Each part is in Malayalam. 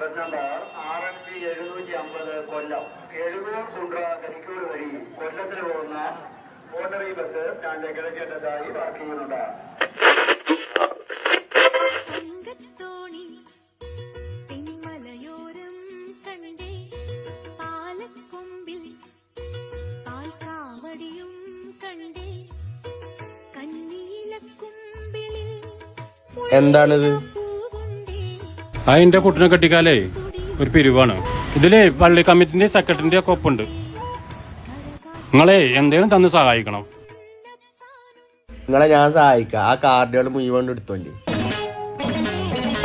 ബസ് നമ്പർ ആർ എം എഴുന്നൂറ്റി അമ്പത് കൊല്ലം. എഴുന്നൂർ കുണ്ട്ര കരിക്കൂർ വഴി കൊല്ലത്തിന് പോകുന്ന ഓർഡിനറി ബസ് സ്റ്റാൻഡ് കിടക്കേണ്ടതായി പാർക്ക് ചെയ്യുന്നുണ്ട്. എന്താണിത്? അതിന്റെ കുട്ടിനെ കെട്ടിക്കാലേ ഒരു പിരിവാണ്. ഇതിലേ പള്ളി കമ്മിറ്റിന്റെ സെക്രട്ടറിന്റെ ഒക്കെ ഒപ്പുണ്ട്. നിങ്ങളെ എന്തേലും തന്ന് സഹായിക്കണം. നിങ്ങളെ ഞാൻ സഹായിക്കാം. ആ കാർഡുകൾ മുഴുവൻ എടുത്തോണ്ട്.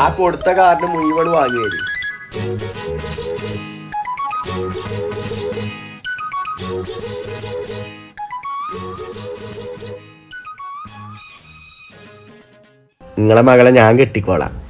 ആ കൊടുത്ത കാർഡ് മുഴുവൻ വാങ്ങി തരും. നിങ്ങളെ മകളെ ഞാൻ കെട്ടിക്കോളാം.